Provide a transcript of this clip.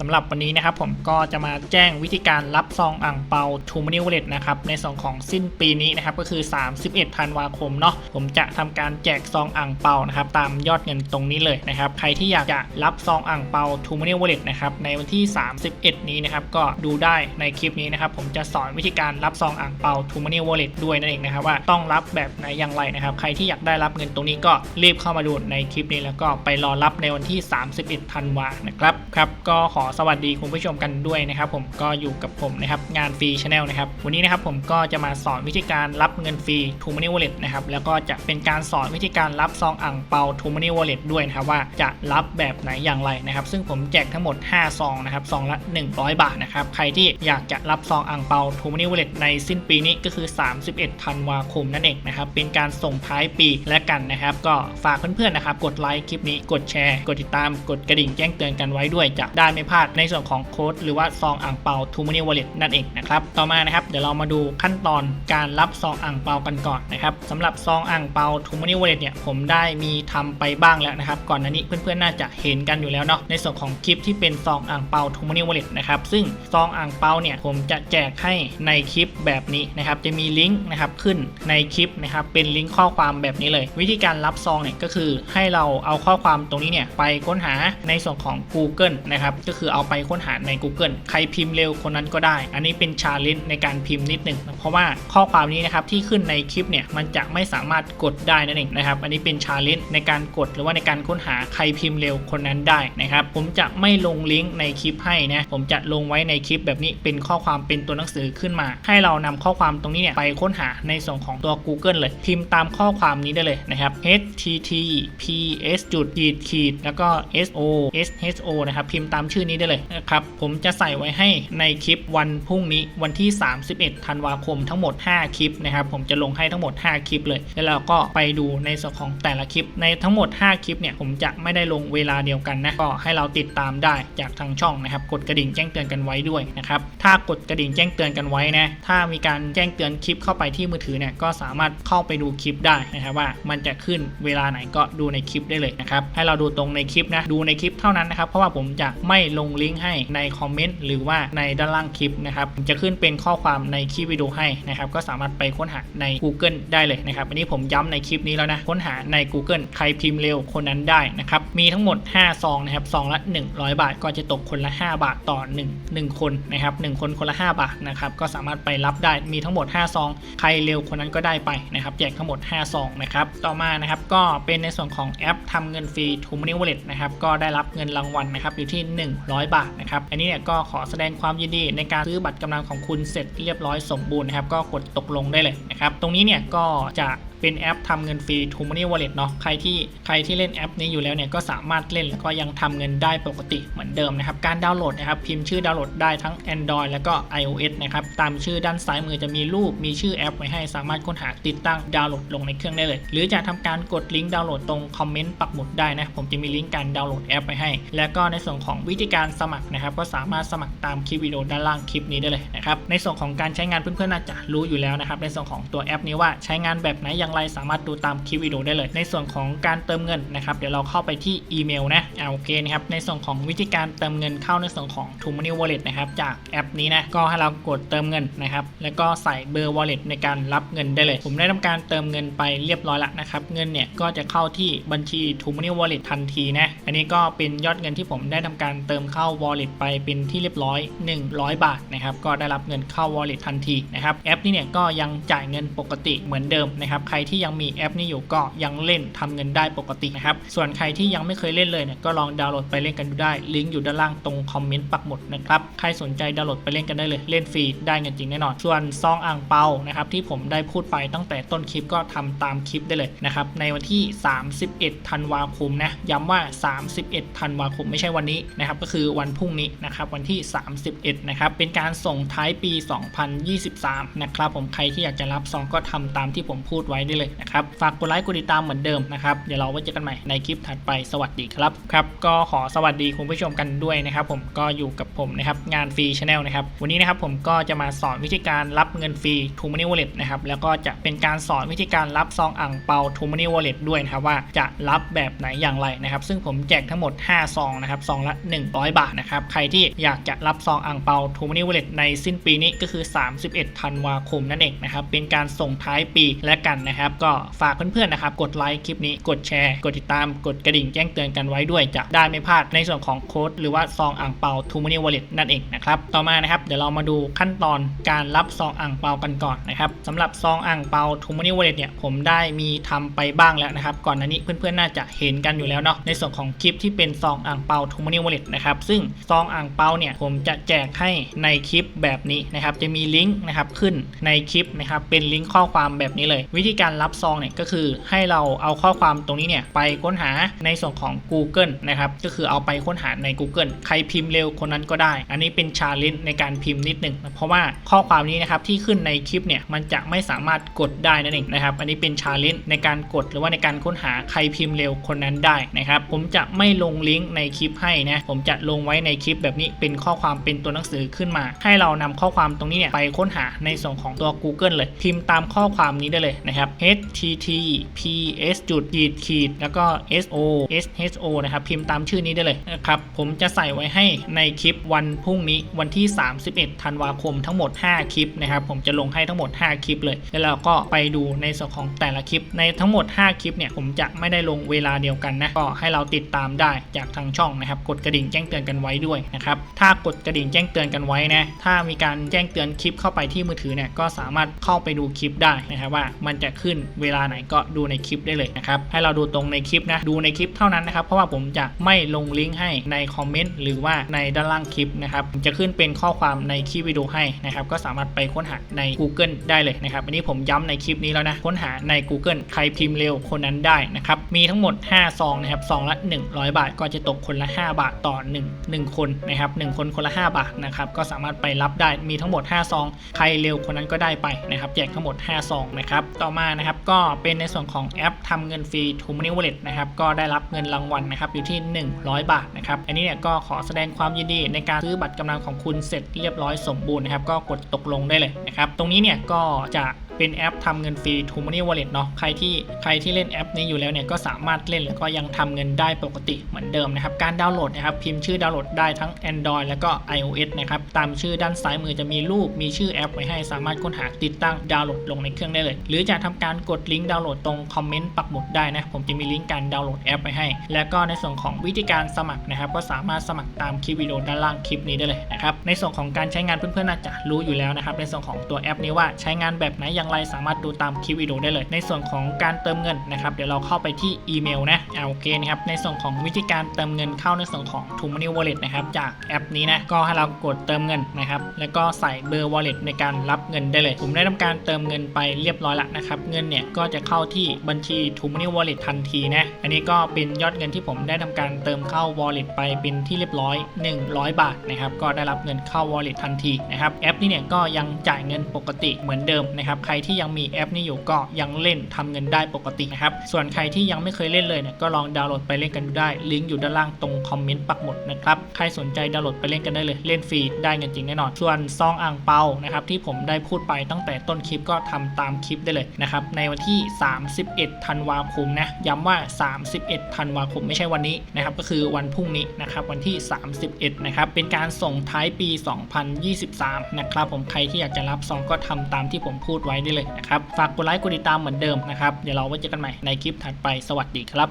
สำหรับวันนี้นะครับผมก็จะมาแจ้งวิธีการรับซองอ่างเปาทูมานิวเลตนะครับในส่วนของสิ้นปีนี้นะครับก็คือ 31ธันวาคมเนาะผมจะทำการแจกซองอ่างเปานะครับตามยอดเงินตรงนี้เลยนะครับใครที่อยากจะรับซองอ่างเปาทูมานิวเลตนะครับในวันที่ 31 นี้นะครับก็ดูได้ในคลิปนี้นะครับผมจะสอนวิธีการรับซองอ่างเปาทูมานิวเลตด้วยนั่นเองนะครับว่าต้องรับแบบไหนอย่างไรนะครับใครที่อยากได้รับเงินตรงนี้ก็รีบเข้ามาดูในคลิปนี้แล้วก็ไปรอรับในวันที่ 31ธันวานะครับครับก็ขอสวัสดีคุณผู้ชมกันด้วยนะครับ ผมก็อยู่กับผมนะครับงานฟรีชาแนลนะครับวันนี้นะครับผมก็จะมาสอนวิธีการรับเงินฟรีทูมานิวอลเล็ตนะครับแล้วก็จะเป็นการสอนวิธีการรับซองอ่างเปาทูมานิวอลเล็ตด้วยนะครับว่าจะรับแบบไหนอย่างไรนะครับ ซึ่งผมแจกทั้งหมด 5 ซองนะครับซองละ 100 บาทนะครับใครที่อยากจะรับซองอ่างเปาทูมานิวอลเล็ตในสิ้นปีนี้ก็คือ 31ธันวาคมนั่นเองนะครับเป็นการส่งท้ายปีและกันนะครับก็ฝากเพื่อนๆนะครับกดไลค์คลิปนี้กดแชร์ กดติดตามกดกระดิ่งแจ้งเตือนกันไว้ด้วยจะได้ไม่พลาดในส่วนของโค้ดหรือว่าซองอ่างเปาทูมานิวเลตนั่นเองนะครับต่อมานะครับเดี๋ยวเรามาดูขั้นตอนการรับซองอ่างเปากันก่อนนะครับสำหรับซองอ่างเปาทูมานิวเลตเนี่ยผมได้มีทำไปบ้างแล้วนะครับก่อนหน้านี้เพื่อนๆน่าจะเห็นกันอยู่แล้วเนาะในส่วนของคลิปที่เป็นซองอ่างเปาทูมานิวเลตนะครับซึ่งซองอ่างเปาเนี่ยผมจะแจกให้ในคลิปแบบนี้นะครับจะมีลิงก์นะครับขึ้นในคลิปนะครับเป็นลิงก์ข้อความแบบนี้เลย วิธีการรับซองเนี่ยก็คือให้เราเอาข้อความตรงนี้เนี่ยไปค้นหาในส่วนของ Google นะครับก็คือือเอาไปค้นหาใน Google ใครพิมพ์เร็วคนนั้นก็ได้ อันนี้เป็นชาเลนจ์ในการพิมพ์นิดหนึ่งเพราะว่าข้อความนี้นะครับที่ขึ้นในคลิปเนี่ยมันจะไม่สามารถกดได้นั่นเองนะครับ อันนี้เป็นชาเลนจ์ในการกดหรือว่าในการค้นหาใครพิมพ์เร็วคนนั้นได้นะครับ ผมจะไม่ลงลิงก์ในคลิปให้นะผมจะลงไว้ในคลิปแบบนี้เป็นข้อความเป็นตัวหนังสือขึ้นมา ให้เรานำข้อความตรงนี้เนี่ยไปค้นหาในส่วนของตัว Google เลย พิมพ์ตามข้อความนี้ได้เลยนะครับ https จุดขีดขีดแล้วก็ so sho นะครับพิมพ์ตามชื่อนี้ได้เลยนะครับผมจะใส่ไว้ให้ในคลิปวันพรุ่งนี้วันที่ 31 ธันวาคมทั้งหมด 5 คลิปนะครับผมจะลงให้ทั้งหมด 5 คลิปเลย แล้วเราก็ไปดูในส่วนของแต่ละคลิป ในทั้งหมด 5 คลิปเนี่ยผมจะไม่ได้ลงเวลาเดียวกันนะก็ให้เราติดตามได้จากทางช่องนะครับกดกระดิ่งแจ้งเตือนกันไว้ด้วยนะครับถ้ากดกระดิ่งแจ้งเตือนกันไว้นะถ้ามีการแจ้งเตือนคลิปเข้าไปที่มือถือเนี่ยก็สามารถเข้าไปดูคลิปได้นะครับว่ามันจะขึ้นเวลาไหนก็ดูในคลิปได้เลยนะครับให้เราดูตรงในคลิปนะดูในคลิปเท่านั้นนะครับเพราะว่าผมจะไม่ลงลิงก์ให้ในคอมเมนต์หรือว่าในด้านล่างคลิปนะครับจะขึ้นเป็นข้อความในคลิปวิดีโอให้นะครับก็สามารถไปค้นหาใน Google ได้เลยนะครับอันนี้ผมย้ำในคลิปนี้แล้วนะค้นหาใน Google ใครพิมพ์เร็วคนนั้นได้นะครับมีทั้งหมด 5 ซองนะครับซองละ 100 บาท ก็จะตกคนละ 5 บาทต่อ 1 1 คนนะครับ1คนคนละ 5 บาทนะครับก็สามารถไปรับได้มีทั้งหมด 5 ซอง ใครเร็วคนนั้นก็ได้ไปนะครับแจกทั้งหมด 5 ซองนะครับต่อมานะครับก็เป็นในส่วนของแอปทำเงินฟรี t ูม m นิวเลตนะครับก็ได้รับเงินรางวัลนะครับอยู่ที่100 บาทนะครับ อันนี้เนี่ยก็ขอแสดงความยินดีในการซื้อบัตรกำลังของคุณเสร็จเรียบร้อยสมบูรณ์นะครับ ก็กดตกลงได้เลยนะครับ ตรงนี้เนี่ยก็จะ เป็นแอปทำเงินฟรี t ูม m นิ y Wallet เนาะใครที่ใครที่เล่นแอปนี้อยู่แล้วเนี่ยก็สามารถเล่นแล้วก็ยังทำเงินได้ปกติเหมือนเดิมนะครับ การดาวน์โหลดนะครับพิมพ์ชื่อดาวน์โหลดได้ทั้ง Android แล้วก็ iOS นะครับตามชื่อด้านซ้ายมือจะมีรูปมีชื่อแอปไว้ให้สามารถค้นหาติดตั้งดาวน์โหลดลงในเครื่องได้เลย หรือจะทำการกดลิงก์ดาวน์โหลดตรงคอมเมนต์ปักหมุดได้นะผมจะมีลิงก์การดาวน์โหลดแอปไว้ให้ แล้วก็ในส่วนของวิธีการสมัครนะครับก็สามารถสมัครตามคลิปวิดีโอด้านล่างคลิปนี้ได้เลยนะครับในส่วนของการใช้งานเพื่อนๆน่าจะรู้อยู่แล้วนะครับในส่วนของตัวแอปนี้ว่าใช้งานแบบไหนอย่างไรสามารถดูตามคลิปวิดีโอได้เลย ในส่วนของการเติมเงินนะครับเดี๋ยวเราเข้าไปที่อีเมลนะอ่าโอเคนะครับในส่วนของวิธีการเติมเงินเข้าในส่วนของ t ูม m นิ y Wallet นะครับจากแอปนี้นะก็ให้เรากดเติมเงินนะครับแล้วก็ใส่เบอร์ wallet ในการรับเงินได้เลย ผมได้ทำการเติมเงินไปเรียบร้อยแล้วนะครับเงินเนี่ยก็จะเข้าที่บัญชี t ูม m นิ y Wallet ทันทีนะอันนี้ก็เป็นยอดเงินที่ผมได้ทำการเติมเข้า wallet ไปเป็นที่เรียบร้อย 100 บาทนะครับก็ได้รับเงินเข้า wallet ทันทีนะครับแอปนี้เนี่ยก็ยังจ่ายเงินปกติเหมือนเดิมนะครับใครที่ยังมีแอปนี้อยู่ก็ยังเล่นทำเงินได้ปกตินะครับ ส่วนใครที่ยังไม่เคยเล่นเลยเนี่ยก็ลองดาวน์โหลดไปเล่นกันดูได้ ลิงก์อยู่ด้านล่างตรงคอมเมนต์ปักหมุดนะครับ ใครสนใจดาวน์โหลดไปเล่นกันได้เลย เล่นฟรีได้เงินจริงแน่นอน ส่วนซองอ่างเปานะครับที่ผมได้พูดไปตั้งแต่ต้นคลิปก็ทำตามคลิปได้เลยนะครับ ในวันที่ 31 ธันวาคมนะ ย้ำว่า 31 ธันวาคมไม่ใช่วันนี้นะครับ ก็คือวันพรุ่งนี้นะครับ วันที่ 31 นะครับ เป็นการส่งท้ายปี 2023 นะครับ ผม ใครที่อยากจะรับซองก็ทำตามที่ผมพูดไว้ได้เลยนะครับฝากกดไลค์กดติดตามเหมือนเดิมนะครับเดี๋ยวเราไว้เจอกันใหม่ในคลิปถัดไปสวัสดีครับครับก็ขอสวัสดีคุณผู้ชมกันด้วยนะครับ ผมก็อยู่กับผมนะครับงานฟรีชาแนลนะครับวันนี้นะครับผมก็จะมาสอนวิธีการรับเงินฟรี t ูม Money Wallet นะครับแล้วก็จะเป็นการสอนวิธีการรับซองอ่างเปา t ูม Money Wallet ด้วยนะครับว่าจะรับแบบไหนอย่างไรนะครับซึ่งผมแจกทั้งหมด 5 ซองนะครับซองละ 100 บาทนะครับใครที่อยากจะรับซองอ่างเปา t ูม Money Wallet ในสิ้นปีนี้ก็คือ 31ธันวาคมนั่นเองนะครับเป็นการส่งท้ายปีและกันนะครับก็ฝากเพื่อนๆนะครับ กดไลค์คลิปนี้ กดแชร์ กดติดตาม กดกระดิ่งแจ้งเตือนกันไว้ด้วย จะได้ไม่พลาดในส่วนของโค้ดหรือว่าซองอ่างเปา t ูม Money Wallet นั่นเองนะครับ ต่อมานะครับ เดี๋ยวเรามาดูขั้นตอนการรับซองอ่างเปากันก่อนนะครับสำหรับซองอ่างเปา t ูม Money Wallet เนี่ยผมได้มีทำไปบ้างแล้วนะครับ ก่อนหน้านี้เพื่อนๆน่าจะเห็นกันอยู่แล้วเนาะในส่วนของคลิปที่เป็นซองอ่างเปา t ูม Money Wallet นะครับซึ่งซองอ่างเปาเนี่ยผมจะแจกให้ในคลิปแบบนี้นะครับจะมีลิงก์นะครับขึ้นในคลิปนะครับเป็นลิงก์ข้อความแบบนี้เลยวิธีการการรับซองเนี่ยก็คือให้เราเอาข้อความตรงนี้เนี่ยไปค้นหาในส่วนของ Google นะครับก็คือเอาไปค้นหาใน Google ใครพิมพ์เร็วคนนั้นก็ได้ อันนี้เป็นชาเลนจ์ในการพิมพ์นิดหนึ่งเพราะว่าข้อความนี้นะครับที่ขึ้นในคลิปเนี่ยมันจะไม่สามารถกดได้นั่นเองนะครับอันนี้เป็นชาเลนจ์ในการกดหรือว่าในการค้นหาใครพิมพ์เร็วคนนั้นได้นะครับผมจะไม่ลงลิงก์ในคลิปให้นะผมจะลงไว้ในคลิปแบบนี้เป็นข้อความเป็นตัวหนังสือขึ้นมา ให้เรานำข้อความตรงนี้เนี่ยไปค้นหาในส่วนของตัว Google เลย พิมพ์ตามข้อความนี้ได้เลยนะครับ https จุดขีดขีดแล้วก็ so sho นะครับพิมพ์ตามชื่อนี้ได้เลยนะครับผมจะใส่ไว้ให้ในคลิปวันพรุ่งนี้วันที่ 31 ธันวาคมทั้งหมด 5 คลิปนะครับผมจะลงให้ทั้งหมด 5 คลิปเลย แล้วเราก็ไปดูในส่วนของแต่ละคลิป ในทั้งหมด 5 คลิปเนี่ยผมจะไม่ได้ลงเวลาเดียวกันนะก็ให้เราติดตามได้จากทางช่องนะครับกดกระดิ่งแจ้งเตือนกันไว้ด้วยนะครับถ้ากดกระดิ่งแจ้งเตือนกันไว้นะถ้ามีการแจ้งเตือนคลิปเข้าไปที่มือถือเนี่ยก็สามารถเข้าไปดูคลิปได้นะครับว่ามันจะขึ้น เวลาไหนก็ดูในคลิปได้เลยนะครับให้เราดูตรงในคลิปนะดูในคลิปเท่านั้นนะครับเพราะว่าผมจะไม่ลงลิงก์ให้ในคอมเมนต์หรือว่าในด้านล่างคลิปนะครับจะขึ้นเป็นข้อความในคลิปวิดีโอให้นะครับก็สามารถไปค้นหาใน Google ได้เลยนะครับอันนี้ผมย้ำในคลิปนี้แล้วนะค้นหาใน Google ใครพิมพ์เร็วคนนั้นได้นะครับมีทั้งหมด 5 ซองนะครับซองละ 100 บาท ก็จะตกคนละ 5 บาทต่อ 1 1 คนนะครับ1คนคนละ 5 บาทนะครับก็สามารถไปรับได้มีทั้งหมด 5 ซอง ใครเร็วคนนั้นก็ได้ไปนะครับแจกทั้งหมด 5 ซองนะครับต่อมานะครับ ก็เป็นในส่วนของแอปทำเงินฟรี t ู Money Wallet นะครับ ก็ได้รับเงินรางวัลนะครับอยู่ที่ 100 บาทนะครับ อันนี้เนี่ยก็ขอแสดงความยินดีในการซื้อบัตรกำลังของคุณเสร็จเรียบร้อยสมบูรณ์นะครับ ก็กดตกลงได้เลยนะครับ ตรงนี้เนี่ยก็จะเป็นแอปทำเงินฟรี t ู Money Wallet เนาะใครที่ใครที่เล่นแอปนี้อยู่แล้วเนี่ยก็สามารถเล่นแล้วก็ยังทำเงินได้ปกติเหมือนเดิมนะครับ การดาวน์โหลดนะครับพิมพ์ชื่อดาวน์โหลดได้ทั้ง Android แล้วก็ iOS นะครับ ตามชื่อด้านซ้ายมือจะมีรูปมีชื่อแอปไว้ให้สามารถค้นหาติดตั้งดาวน์โหลดลงในเครื่องได้เลย หรือจะทำการกดลิงก์ดาวน์โหลดตรงคอมเมนต์ปักหมุดได้นะผมจะมีลิงก์การดาวน์โหลดแอปไว้ให้ แล้วก็ในส่วนของวิธีการสมัครนะครับ ก็สามารถสมัครตามคลิปวิดีโอด้านล่างคลิปนี้ได้เลยนะครับในส่วนของการใช้งานเพื่อนๆน่าจะรู้อยู่แล้วนะครับในส่วนของตัวแอปนี้ว่าใช้งานแบบไหนอย่างไรสามารถดูตามคลิปวิดีโอได้เลย ในส่วนของการเติมเงินนะครับเดี๋ยวเราเข้าไปที่อีเมลนะโอเคนะครับในส่วนของวิธีการเติมเงินเข้าในส่วนของ t ู Money Wallet นะครับจากแอปนี้นะก็ให้เรากดเติมเงินนะครับแล้วก็ใส่เบอร์ wallet ในการรับเงินได้เลย ผมได้ทำการเติมเงินไปเรียบร้อยแล้วนะครับเงินเนี่ยก็จะเข้าที่บัญชี t ู Money Wallet ทันทีนะ อันนี้ก็เป็นยอดเงินที่ผมได้ทำการเติมเข้า wallet ไปเป็นที่เรียบร้อย 100 บาทนะครับ ก็ได้รับเงินเข้า wallet ทันทีนะครับ แอปนี้เนี่ยก็ยังจ่ายเงินปกติเหมือนเดิมนะครับ ใครที่ยังมีแอปนี้อยู่ก็ยังเล่นทำเงินได้ปกตินะครับ ส่วนใครที่ยังไม่เคยเล่นเลยเนี่ยก็ลองดาวน์โหลดไปเล่นกันดูได้ ลิงก์อยู่ด้านล่างตรงคอมเมนต์ปักหมุดนะครับ ใครสนใจดาวน์โหลดไปเล่นกันได้เลย เล่นฟรีได้เงินจริงแน่นอน ส่วนซองอ่างเปานะครับที่ผมได้พูดไปตั้งแต่ต้นคลิปก็ทำตามคลิปได้เลยนะครับในวันที่ 31 ธันวาคมนะย้ำว่า 31 ธันวาคมไม่ใช่วันนี้นะครับก็คือวันพรุ่งนี้นะครับวันที่ 31 นะครับเป็นการส่งท้ายปี 2023 นะครับผมใครที่อยากจะรับซองก็ทำตามที่ผมพูดไว้ได้เลยนะครับฝากกดไลค์กดติดตามเหมือนเดิมนะครับเดี๋ยวเราไว้เจอกันใหม่ในคลิปถัดไปสวัสดีครับ